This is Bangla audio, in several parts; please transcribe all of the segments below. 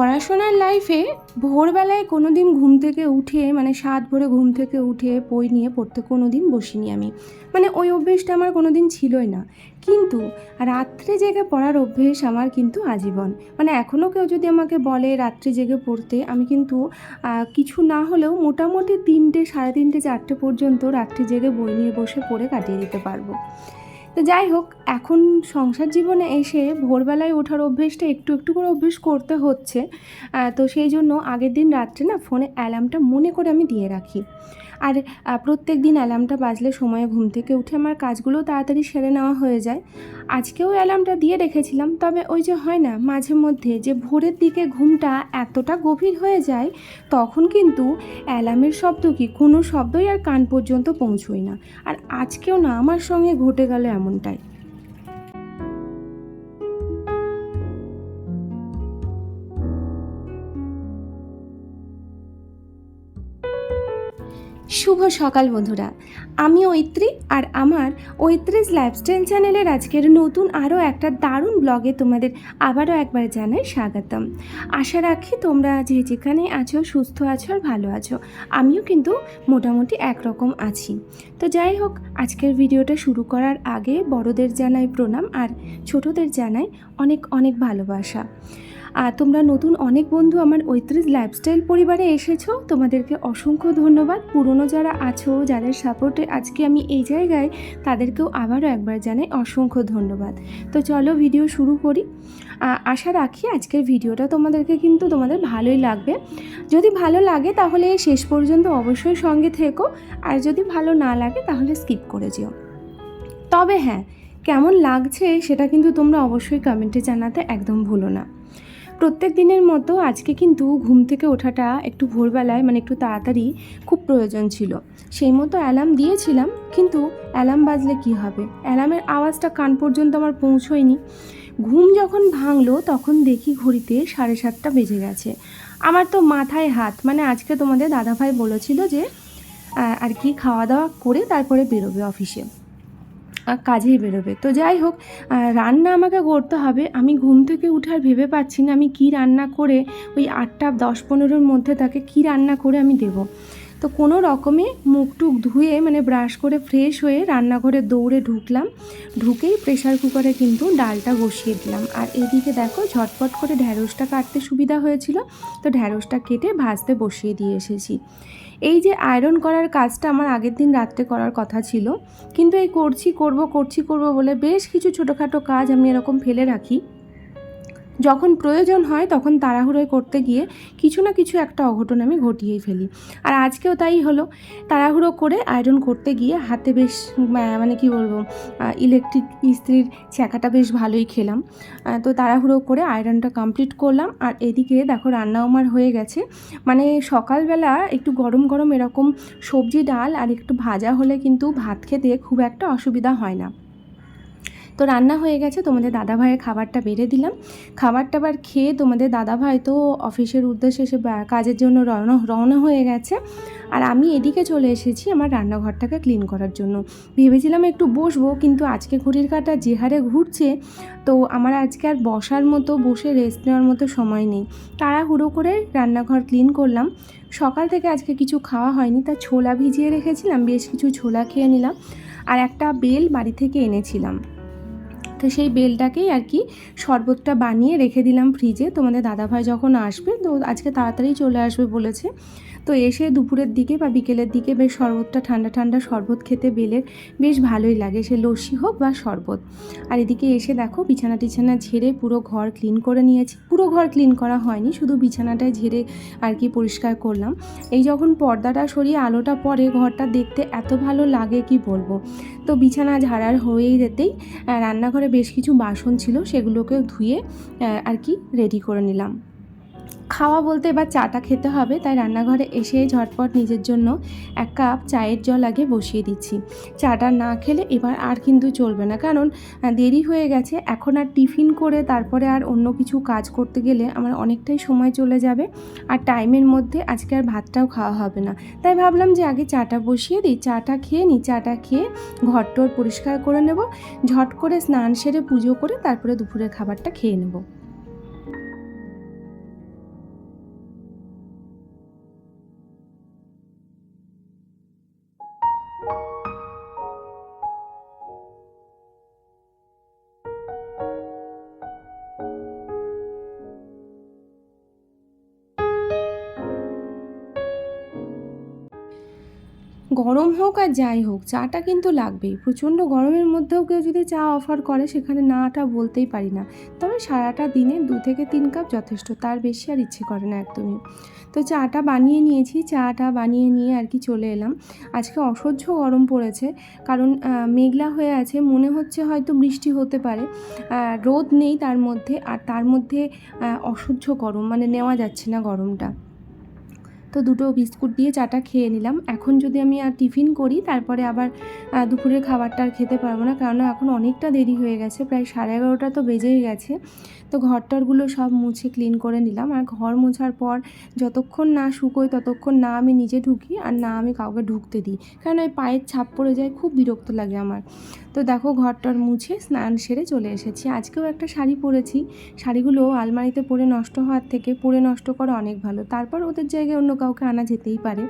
পড়াশোনার লাইফে ভোরবেলায় কোনো দিন ঘুম থেকে উঠে মানে সাত ভোরে ঘুম থেকে উঠে বই নিয়ে পড়তে কোনো দিন বসিনি আমি। মানে ওই অভ্যেসটা আমার কোনো দিন ছিলই না। কিন্তু রাত্রে জেগে পড়ার অভ্যেস আমার কিন্তু আজীবন। মানে এখনও কেউ যদি আমাকে বলে রাত্রে জেগে পড়তে, আমি কিন্তু কিছু না হলেও মোটামুটি তিনটে, সাড়ে তিনটে, চারটে পর্যন্ত রাত্রে জেগে বই নিয়ে বসে পড়ে কাটিয়ে দিতে পারব। তো যাই হোক, এখন সংসার জীবনে এসে ভোরবেলায় ওঠার অভ্যেসটা একটু একটু করে অভ্যেস করতে হচ্ছে। তো সেই জন্য আগের দিন রাত্রে না ফোনে অ্যালার্মটা মনে করে আমি দিয়ে রাখি। আর প্রত্যেক দিন অ্যালার্মটা বাজলে সময়ে ঘুম থেকে উঠে আমার কাজগুলো তাড়াতাড়ি সেরে নেওয়া হয়ে যায়। আজকেও অ্যালার্মটা দিয়ে রেখেছিলাম, তবে ওই যে হয় না, মাঝে মধ্যে যে ভোরের দিকে ঘুমটা এতটা গভীর হয়ে যায়, তখন কিন্তু অ্যালার্মের শব্দ কি কোনো শব্দই আর কান পর্যন্ত পৌঁছই না। আর আজকেও না, আমার সঙ্গে ঘটে গেল ఉంటాయి. শুভ সকাল বন্ধুরা। আমি ঐত্রী আর আমার ঐত্রিস লাইফস্টাইল চ্যানেলের আজকের নতুন আরও একটা দারুণ ব্লগে তোমাদের আবারও একবার জানাই স্বাগতম। আশা রাখি তোমরা যে যেখানে আছো, সুস্থ আছো আর ভালো আছো, আমিও কিন্তু মোটামুটি একরকম আছি। তো যাই হোক, আজকের ভিডিওটা শুরু করার আগে বড়দের জানাই প্রণাম আর ছোটদের জানাই অনেক অনেক ভালোবাসা। আর তোমরা নতুন অনেক বন্ধু আমার ঐত্রিশ লাইফস্টাইল পরিবারে এসেছ, তোমাদেরকে অসংখ্য ধন্যবাদ। পুরনো যারা আছো, যাদের সাপোর্টে আজকে আমি এই জায়গায়, তাদেরকেও আবারও একবার জানাই অসংখ্য ধন্যবাদ। তো চলো ভিডিও শুরু করি। আশা রাখি আজকের ভিডিওটা তোমাদেরকে কিন্তু তোমাদের ভালোই লাগবে। যদি ভালো লাগে তাহলে শেষ পর্যন্ত অবশ্যই সঙ্গে থেকো, আর যদি ভালো না লাগে তাহলে স্কিপ করে যেও। তবে হ্যাঁ কেমন লাগছে সেটা কিন্তু তোমরা অবশ্যই কমেন্টে জানাতে একদম ভুলো না। প্রত্যেক দিনের মতো আজকে কিন্তু ঘুম থেকে ওঠাটা একটু ভোরবেলায় মানে একটু তাড়াতাড়ি খুব প্রয়োজন ছিল। সেই মতো অ্যালার্ম দিয়েছিলাম, কিন্তু অ্যালার্ম বাজলে কি হবে? অ্যালার্মের আওয়াজটা কান পর্যন্ত আমার পৌঁছয়নি। ঘুম যখন ভাঙলো, তখন দেখি ঘড়িতে সাড়ে সাতটা বেজে গেছে। আমার তো মাথায় হাত মানে আজকে তোমাদের দাদাভাই বলেছিল যে আর কি খাওয়া দাওয়া করে তারপরে বেরোবে অফিসে। কাজেই বেরোবে। তো যাই হোক রান্না আমাকে করতে হবে। আমি ঘুম থেকে উঠার ভেবে পাচ্ছি না আমি কি রান্না করে ওই আটটা দশ পনেরোর মধ্যে তাকে কি রান্না করে আমি দেব। তো কোনো রকমে মুখ টুক ধুয়ে মানে ব্রাশ করে ফ্রেশ হয়ে রান্নাঘরে দৌড়ে ঢুকলাম। ঢুকেই প্রেশার কুকারে কিন্তু ডালটা বসিয়ে দিলাম। আর এদিকে দেখো ঝটপট করে ঢ্যাঁড়সটা কাটতে সুবিধা হয়েছিল, তো ঢ্যাঁড়সটা কেটে ভাজতে বসিয়ে দিয়ে এসেছি। এই যে আয়রন করার কাজটা আমার আগের দিন রাত্রে করার কথা ছিল, কিন্তু এই করছি, করব করছি, করব বলে বেশ কিছু ছোটোখাটো কাজ আমি এরকম ফেলে রাখি। যখন প্রয়োজন হয় তখন তাড়াহুড়োয় করতে গিয়ে কিছু না কিছু একটা অঘটন আমি ঘটিয়েই ফেলি। আর আজকেও তাই হলো। তাড়াহুড়ো করে আয়রন করতে গিয়ে হাতে বেশ মানে কি বলব ইলেকট্রিক ইস্ত্রির ছ্যাঁকাটা বেশ ভালোই খেলাম। তো তাড়াহুড়ো করে আয়রনটা কমপ্লিট করলাম। আর এদিকে দেখো রান্নাও আমার হয়ে গেছে। মানে সকালবেলা একটু গরম গরম এরকম সবজি ডাল আর একটু ভাজা হলে কিন্তু ভাত খেতে খুব একটা অসুবিধা হয় না। তো রান্না হয়ে গেছে, তোমাদের দাদাভাইয়ের খাবারটা বেড়ে দিলাম। খাবার টাবার খেয়ে তোমাদের দাদাভাই তো অফিসের উদ্দেশ্যে সে কাজের জন্য রওনা রওনা হয়ে গেছে। আর আমি এদিকে চলে এসেছি আমার রান্নাঘরটাকে ক্লিন করার জন্য। ভেবেছিলাম একটু বসবো, কিন্তু আজকে ঘড়ির কাঁটা যে হারে ঘুরছে, তো আমার আজকে আর বসার মতো, বসে রেস্ট নেওয়ার মতো সময় নেই। তাড়াহুড়ো করে রান্নাঘর ক্লিন করলাম। সকাল থেকে আজকে কিছু খাওয়া হয়নি, তা ছোলা ভিজিয়ে রেখেছিলাম, বেশ কিছু ছোলা খেয়ে নিলাম। আর একটা বেল বাড়ি থেকে এনেছিলাম। তো সেই বেলটাকেই আর কি শরবতটা বানিয়ে রেখে দিলাম ফ্রিজে তোমাদের দাদাভাই যখন আসবে, তো আজকে তাড়াতাড়ি চলে আসবে বলেছে। তো এসে দুপুরের দিকে বা বিকেলের দিকে বেশ শরবতটা, ঠান্ডা ঠান্ডা শরবত খেতে বেলের বেশ ভালোই লাগে। সে লস্যি হোক বা শরবত। আর এদিকে এসে দেখো বিছানা টিছানা ঝেড়ে পুরো ঘর ক্লিন করে নিয়েছি। পুরো ঘর ক্লিন করা হয়নি, শুধু বিছানাটায় ঝেড়ে আর কি পরিষ্কার করলাম। এই যখন পর্দাটা সরিয়ে আলোটা পড়ে ঘরটা দেখতে এত ভালো লাগে কি বলব? তো বিছানা ঝাড়ার হয়েই যেতেই রান্নাঘরে বেশ কিছু বাসন ছিল, সেগুলোকেও ধুয়ে আর কি রেডি করে নিলাম। খাওয়া বলতে এবার চাটা খেতে হবে, তাই রান্নাঘরে এসে ঝটপট নিজের জন্য এক কাপ চায়ের জল আগে বসিয়ে দিচ্ছি। চাটা না খেলে এবার আর কিন্তু চলবে না, কারণ দেরি হয়ে গেছে। এখন আর টিফিন করে তারপরে আর অন্য কিছু কাজ করতে গেলে আমার অনেকটাই সময় চলে যাবে আর টাইমের মধ্যে আজকে আর ভাতটাও খাওয়া হবে না। তাই ভাবলাম যে আগে চাটা বসিয়ে দিই, চাটা খেয়ে নিই, চাটা খেয়ে ঘরটোর পরিষ্কার করে নেব, ঝট করে স্নান সেরে পুজো করে তারপরে দুপুরের খাবারটা খেয়ে নেব। thank you গরম হোক আর যাই হোক, চাটা কিন্তু লাগবেই। প্রচণ্ড গরমের মধ্যেও কেউ যদি চা অফার করে, সেখানে নাটা বলতেই পারি না। তবে সারাটা দিনে দু থেকে তিন কাপ যথেষ্ট, তার বেশি আর ইচ্ছে করে না একদমই। তো চাটা বানিয়ে নিয়েছি, চাটা বানিয়ে নিয়ে আর কি চলে এলাম। আজকে অসহ্য গরম পড়েছে, কারণ মেঘলা হয়ে আছে, মনে হচ্ছে হয়তো বৃষ্টি হতে পারে। রোদ নেই তার মধ্যে, আর তার মধ্যে অসহ্য গরম মানে নেওয়া যাচ্ছে না গরমটা। তো দুটো বিস্কুট দিয়ে চাটা খেয়ে নিলাম। এখন যদি আমি আর টিফিন করি, তারপরে আবার দুপুরের খাবারটা আর খেতে পারব না। কারণ এখন অনেকটা দেরি হয়ে গেছে, প্রায় সাড়ে এগারোটা তো বেজেই গেছে। তো ঘরটরগুলো সব মুছে ক্লিন করে নিলাম। আর ঘর মোছার পর যতক্ষণ না শুকোয় ততক্ষণ না আমি নিজে ঢুকি আর না আমি কাউকে ঢুকতে দিই। কারণ ওই পায়ের ছাপ পড়ে যায়, খুব বিরক্ত লাগে আমার। তো দেখো ঘরটর মুছে স্নান সেরে চলে এসেছি। আজকেও একটা শাড়ি পরেছি। শাড়িগুলো আলমারিতে পরে নষ্ট হওয়ার থেকে পরে নষ্ট করা অনেক ভালো। তারপর ওদের জায়গায় অন্য কাউকে আনা যেতেই পারে।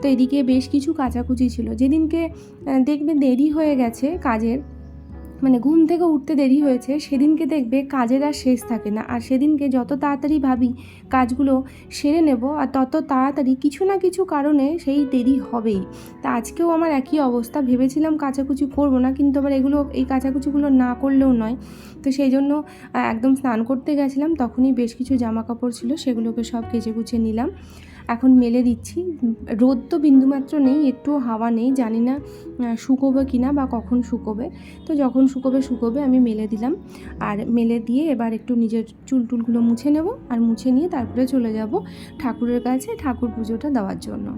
তো এদিকে বেশ কিছু কাচাকুচি ছিল। যেদিনকে দেখবে দেরি হয়ে গেছে কাজের মানে ঘুম থেকে উঠতে দেরি হয়েছে, সেদিনকে দেখবে কাজের আর শেষ থাকে না। আর সেদিনকে যত তাড়াতাড়ি ভাবি কাজগুলো সেরে নেব, আর তত তাড়াতাড়ি কিছু না কিছু কারণে সেই দেরি হবেই। তা আজকেও আমার একই অবস্থা, ভেবেছিলাম কাচাকুচি করব না, কিন্তু আবার এগুলো, এই কাচাকুচিগুলো না করলেও নয়। তো সেই জন্য একদম স্নান করতে গেছিলাম, তখনই বেশ কিছু জামা কাপড় ছিল, সেগুলোকে সব কেচে কুচে নিলাম। এখন মেলে দিচ্ছি। রোদ তো বিন্দুমাত্র নেই, একটু হাওয়া নেই, জানি না শুকোবে কি না বা কখন শুকোবে। তো যখন শুকোবে শুকোবে আমি মেলে দিলাম। আর মেলে দিয়ে এবার একটু নিজের চুল টুলগুলো মুছে নেব। আর মুছে নিয়ে তারপরে চলে যাব ঠাকুরের কাছে ঠাকুর পুজোটা দেওয়ার জন্য।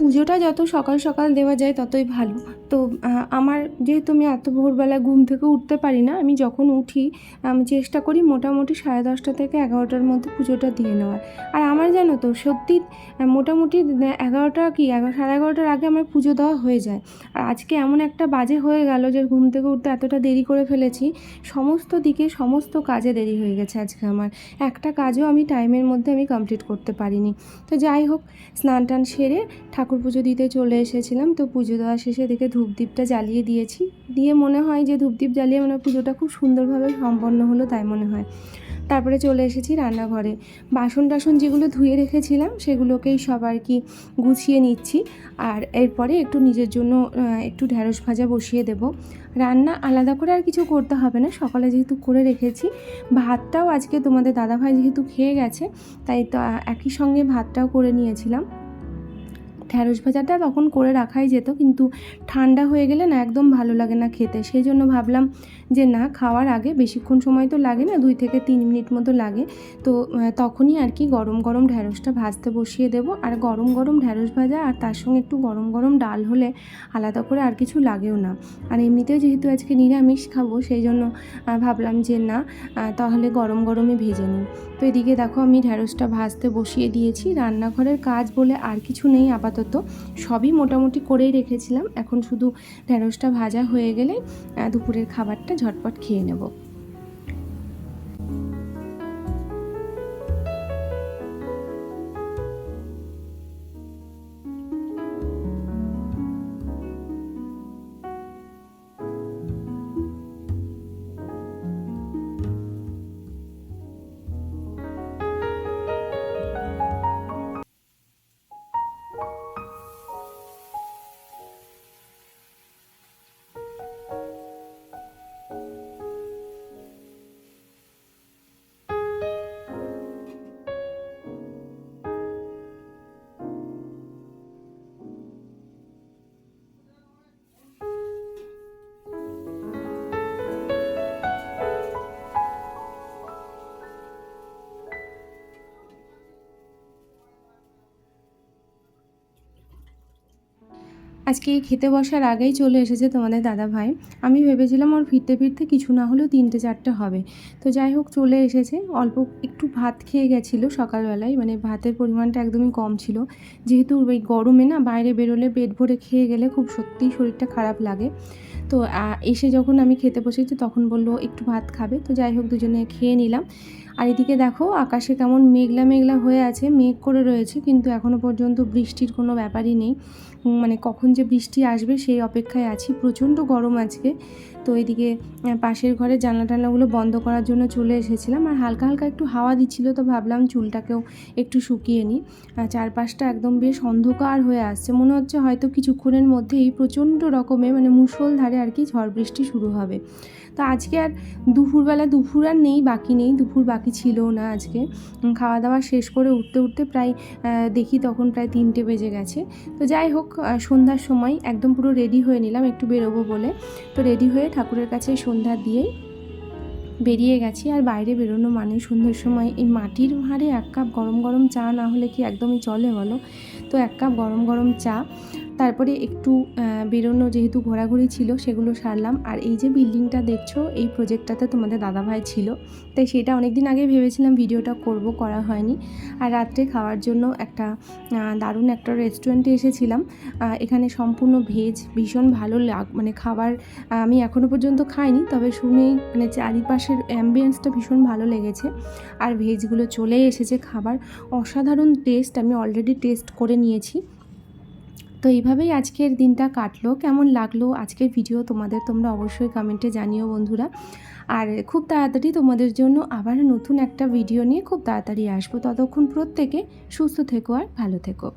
পুজোটা যত সকাল সকাল দেওয়া যায় ততই ভালো। তো আমার যেহেতু আমি এত ভোরবেলা ঘুম থেকে উঠতে পারি না, আমি যখন উঠি, আমি চেষ্টা করি মোটামুটি সাড়ে দশটা থেকে এগারোটার মধ্যে পুজোটা দিয়ে নেওয়ার। আর আমার জানো তো, সত্যি মোটামুটি এগারোটা কি, এগারো, সাড়ে এগারোটার আগে আমার পুজো দেওয়া হয়ে যায়। আর আজকে এমন একটা বাজে হয়ে গেল যে ঘুম থেকে উঠতে এতটা দেরি করে ফেলেছি, সমস্ত দিকে সমস্ত কাজে দেরি হয়ে গেছে আজকে আমার। একটা কাজও আমি টাইমের মধ্যে আমি কমপ্লিট করতে পারিনি। তো যাই হোক স্নান টান সেরে ঠাকুর পুজো দিতে চলে এসেছিলাম, তো পুজো দেওয়া শেষে দেখে ধূপদীপটা জ্বালিয়ে দিয়েছি। দিয়ে মনে হয় যে ধূপদীপ জ্বালিয়ে মানে পুজোটা খুব সুন্দরভাবে সম্পন্ন হলো তাই মনে হয়। তারপরে চলে এসেছি রান্নাঘরে। বাসন টাসন যেগুলো ধুয়ে রেখেছিলাম, সেগুলোকেই সব আর কি গুছিয়ে নিচ্ছি। আর এরপরে একটু নিজের জন্য একটু ঢ্যাঁড়স ভাজা বসিয়ে দেব। রান্না আলাদা করে আর কিছু করতে হবে না, সকালে যেহেতু করে রেখেছি। ভাতটাও আজকে তোমাদের দাদাভাই যেহেতু খেয়ে গেছে, তাই তো একই সঙ্গে ভাতটাও করে নিয়েছিলাম। ঢ্যাঁড়স ভাজাটা তখন করে রাখাই যেত, কিন্তু ঠান্ডা হয়ে গেলে না একদম ভালো লাগে না খেতে। সেই জন্য ভাবলাম যে না, খাওয়ার আগে বেশিক্ষণ সময় তো লাগে না, দুই থেকে তিন মিনিট মতো লাগে। তো তখনই আর কি গরম গরম ঢ্যাঁড়সটা ভাজতে বসিয়ে দেব। আর গরম গরম ঢ্যাঁড়স ভাজা আর তার সঙ্গে একটু গরম গরম ডাল হলে আলাদা করে আর কিছু লাগেও না। আর এমনিতেও যেহেতু আজকে নিরামিষ খাব, সেই জন্য ভাবলাম যে না তাহলে গরম গরমই ভেজে নিই। তো এদিকে দেখো আমি ঢ্যাঁড়সটা ভাজতে বসিয়ে দিয়েছি। রান্নাঘরের কাজ বলে আর কিছু নেই আপাতত। সবই মোটামুটি করেই রেখেছিলাম। এখন শুধু ঢ্যাঁড়সটা ভাজা হয়ে গেলে দুপুরের খাবারটা ঝটপট খেয়ে নেব। আজকে খেতে বসার আগেই চলে এসেছে তোমাদের দাদা ভাই। আমি ভেবেছিলাম ওর ফিরতে ফিরতে কিছু না হলেও তিনটে চারটে হবে। তো যাই হোক, চলে এসেছে। অল্প একটু ভাত খেয়ে গেছিল সকালবেলায় মানে ভাতের পরিমাণটা একদমই কম ছিল। যেহেতু ওই গরমে না, বাইরে বেরোলে পেট ভরে খেয়ে গেলে খুব সত্যিই শরীরটা খারাপ লাগে। তো এসে যখন আমি খেতে বসেছি, তখন বলল একটু ভাত খাবে। তো যাই হোক, দুজনে খেয়ে নিলাম। আর এদিকে দেখো, আকাশে কেমন মেঘলা মেঘলা হয়ে আছে, মেঘ করে রয়েছে, কিন্তু এখনও পর্যন্ত বৃষ্টির কোনো ব্যাপারই নেই। মানে কখন যে বৃষ্টি আসবে সেই অপেক্ষায় আছি। প্রচণ্ড গরম আজকে। তো এদিকে পাশের ঘরে জানলা টানলাগুলো বন্ধ করার জন্য চলে এসেছিলাম। আর হালকা হালকা একটু হাওয়া দিচ্ছিল, তো ভাবলাম চুলটাকেও একটু শুকিয়ে নিই। চারপাশটা একদম বেশ অন্ধকার হয়ে আসছে। মনে হচ্ছে হয়তো কিছুক্ষণের মধ্যেই প্রচণ্ড রকমে মানে মুষলধারে আর কি ঝড় বৃষ্টি শুরু হবে। তো আজকে আর দুপুরবেলা, দুপুর আর নেই, বাকি নেই, দুপুর বাকি ছিল না আজকে। খাওয়া দাওয়া শেষ করে উঠতে উঠতে প্রায় দেখি তখন প্রায় তিনটে বেজে গেছে। তো যাই হোক সন্ধ্যার সময় একদম পুরো রেডি হয়ে নিলাম, একটু বেরোবো বলে। তো রেডি হয়ে ঠাকুরের কাছে সন্ধ্যা দিয়েই বেরিয়ে গেছি। আর বাইরে বেরোনো মানে সন্ধ্যার সময় এই মাটির ভাঁড়ে এক কাপ গরম গরম চা না হলে কি একদমই চলে বলো? তো এক কাপ গরম গরম চা তারপরে একটু বেরোনো যেহেতু ঘোরাঘুরি ছিল সেগুলো সারলাম। আর এই যে বিল্ডিংটা দেখছ, এই প্রজেক্টটাতে তোমাদের দাদাভাই ছিল। তাই সেটা অনেক দিন আগে ভেবেছিলাম ভিডিওটা করব, করা হয়নি। আর রাত্রে খাওয়ার জন্য একটা দারুণ একটা রেস্টুরেন্টে এসেছিলাম। এখানে সম্পূর্ণ ভেজ ভীষণ ভালো লাগ মানে খাবার আমি এখনও পর্যন্ত খাইনি। তবে শুনেই মানে চারিপাশের অ্যাম্বিয়েন্সটা ভীষণ ভালো লেগেছে। আর ভেজগুলো চলে এসেছে খাবার। অসাধারণ টেস্ট আমি অলরেডি টেস্ট করে নিয়েছি। তো এইভাবেই আজকের দিনটা কাটলো। কেমন লাগল আজকের ভিডিও তোমাদের তোমরা অবশ্যই কমেন্টে জানিও বন্ধুরা। আর খুব তাড়াতাড়ি তোমাদের জন্য আবার নতুন একটা ভিডিও নিয়ে খুব তাড়াতাড়ি আসব। ততক্ষণ প্রত্যেকে সুস্থ থেকো আর ভালো থেকো।